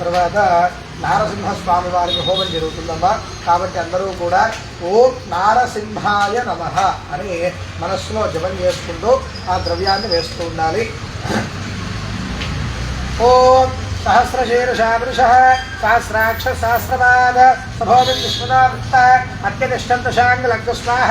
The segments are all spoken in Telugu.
తర్వాత నారసింహస్వామి వారికి హోమం జరుగుతుందమ్మా. కాబట్టి అందరూ కూడా ఓం నారసింహాయ నమ అని మనస్సులో జపం చేసుకుంటూ ఆ ద్రవ్యాన్ని వేస్తూ ఉండాలి. ఓం సహస్రశీర్షాదృశ సహస్రాక్ష సహస్రపాద సభోజం విశ్వనాథ అత్యతిష్టంత శాంగలగ్గు స్వాహ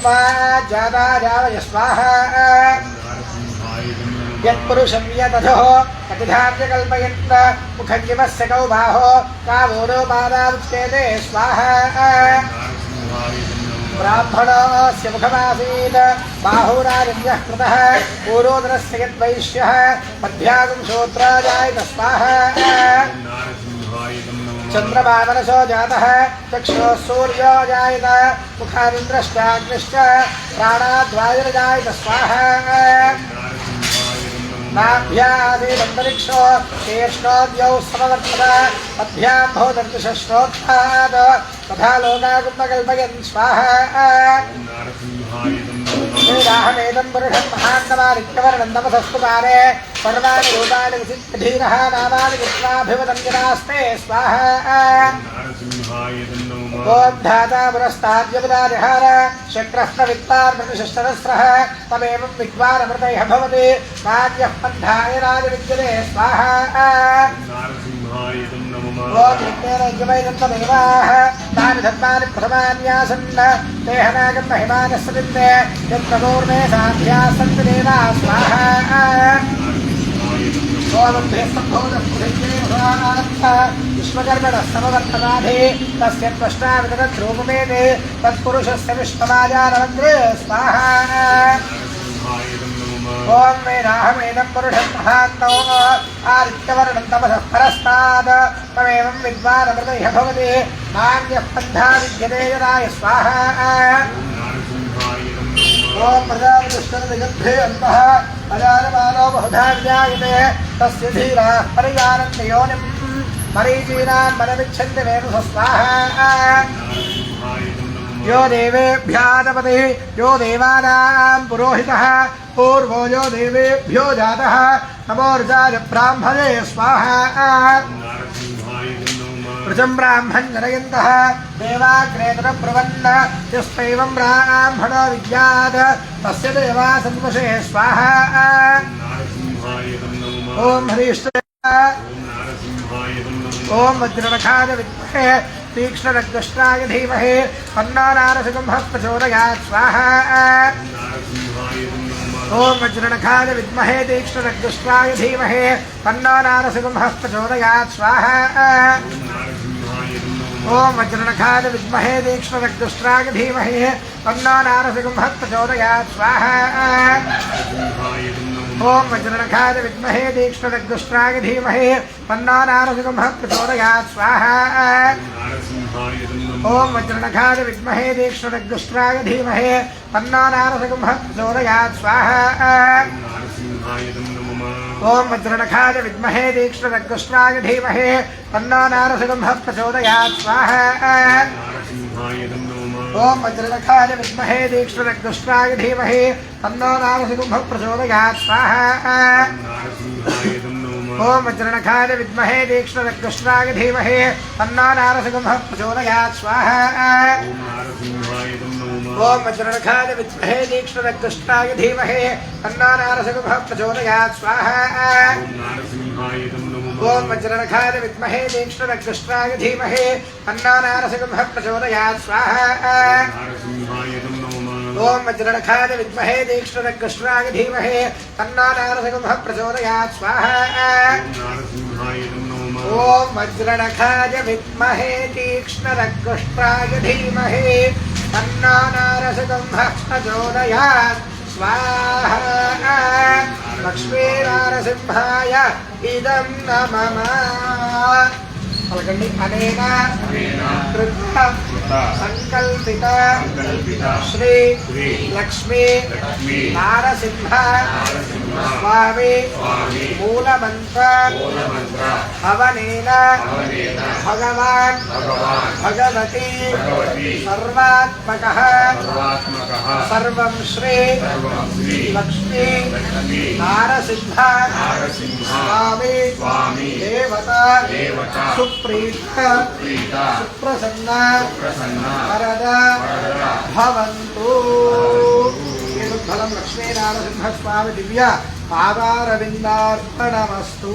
स्वाजादाजावय स्वाहा यत्पुरुषं यदधो अतिधार्य कल्पयन्त मुखज्जिवस्य कौ बाहो कावोरो बाधामुच्येते स्वाहा। ब्राह्मणस्य मुखमासीत् बाहुराजन्यः कृतः, पूर्वोदरस्य यद्वैश्यः पद्भ्यागं श्रोत्राजायत स्वाहा चन्द्रमामनसो जातः, चक्षुः सूर्यो जायत मुखानिन्द्रश्चाग्निश्च प्राणाद्वायुर्जायत स्वाहा नाभ्यादिदन्तरिक्षो शेष्णोद्यौ समवर्तत पद्भ्यां भवदर्दिशश्रोत्थात् तथा लोकाकुम्भकल्पयन् स्वाहा। श्रीराहमेदं पुरुषं महान्नवानित्यवर्णं नमसस्तु पारे सर्वाणि रूपाणि विचित्रधीरः नामानि कृत्वाभिवदन्यनास्ते स्वाहा ॐ धाता पुरस्ताद्यपदारिहार शक्रस्त्रवित्तार्मृतिशस्त्रस्रः तमेवं विद्वानमृतयः भवति राज्यः पन्थाय राजविद्यते स्वाहा ॐ यज्ञेन यज्ञमैदन्तमेवाः तानि धर्माणि प्रथमान्यासन् देहनागं महिमानः सविन्दे यत्प्रपूर्णे साध्याः स्वाहा। विश्वकर्मणः समवर्तनाभि तस्य त्वष्टा विदधद्रूपमेते तत्पुरुषस्य विश्वराजानवग्रे स्वाहा। ॐ वेदाहमेदं पुरुषं महान्तौ आदित्यवर्णं तपसः परस्तात् तमेवं विद्वानमृतयः भवति नान्यः पन्था विद्यते यदाय स्वाहा ॐ प्रजापतिष्ठन्निगद्धे अन्तः अजानमानो बहुधा विजायते तस्य धीराः परिजानन्ति योनिम् मरीचीनान् मनमिच्छन्ति वेणुः स्वाहा यो देवेभ्यादपतिः यो देवानां पुरोहितः पूर्वो यो देवेभ्यो जातः नमोर्जाय ब्राह्मणे स्वाहा वृजं ब्राह्मण जनयन्तः देवाग्रेतरब्रुवन्न यस्मैवं ब्राह्मणो विद्यात् तस्य देवा सन्वशे स्वाहा ॐ हरीष्ट ॐ वज्रनखाय विद्महे तीक्ष्णरग्दष्ट्राय धीमहि तन्नो नारसिंहः प्रचोदयात् स्वाहा ॐ वज्रनखाय विद्महे तीक्ष्णरग्दष्ट्राय धीमहि तन्नो नारसिंहः प्रचोदयात् स्वाहा ॐ वज्रनखाय विद्महे तीक्ष्णरग्दष्ट्राय धीमहि तन्नो नारसिंहः प्रचोदयात् स्वाहा ఓం వజ్రనఖాయ విద్మహే దీక్ష్ణదగ్ధుష్ణాయ ధీమహే తన్నో నారసింహ ప్రచోదయాత్ స్వాహ. ఓం వజ్రనఖాయ విద్మహే దీక్ష్ణదగ్ధుష్ణాయ ధీమహే తన్నో నారసింహ ప్రచోదయాత్ స్వాహ. ఓం వజ్రనఖాయ విద్మహే దీక్ష్ణదగ్ధుష్ణాయ ధీమహే తన్నో నారసింహ స్వాహ. ఓం వజ్రనఖాయ విద్మహే దీక్షునగ్నుష్ణాయ ధీమహే తన్నో నారసింహ ప్రచోదయాత్ స్వాహా. ఓం వజ్రనఖాయ విద్మహే దీక్షునగ్నుష్ణాయ ధీమహే తన్నో ప్రచోదయాత్ స్వాహా. ओम वचरणखाय विद्महे दीक्षणकृष्णाय धीमहे तन्नानारसगुभः प्रचोदयात् स्वाहा ओम वचरणखाय विद्महे धीमहे प्रचोदयात् स्वाहा ओम वज्रणखाय विद्महे दीक्षणकृष्णाय धीमहे तन्नानारसगुभः प्रचोदयात् स्वाहा ओम वज्रणखाय विद्महे दीक्ष्णरकृष्णाय धीमहे నారసింహ ప్రచోదయాత్ స్వాహ. లక్ష్మీనారసింహాయ ఇదం నమమ పలకండి. అనేన. కృత సంకల్పిత. శ్రీ లక్ష్మీ నారసింహ. స్వామి మూలమంత్ర హవనేన భగవాన్ భగవతి సర్వాత్మక సర్వం శ్రీ లక్ష్మీ నారసింహ స్వామి దేవత సుప్రీత ప్రీత సుప్రసన్న ప్రసన్న వరద వరద భవంతు ఏనుద్ధలం దివ్య పాదారవిందార్పణమస్తు.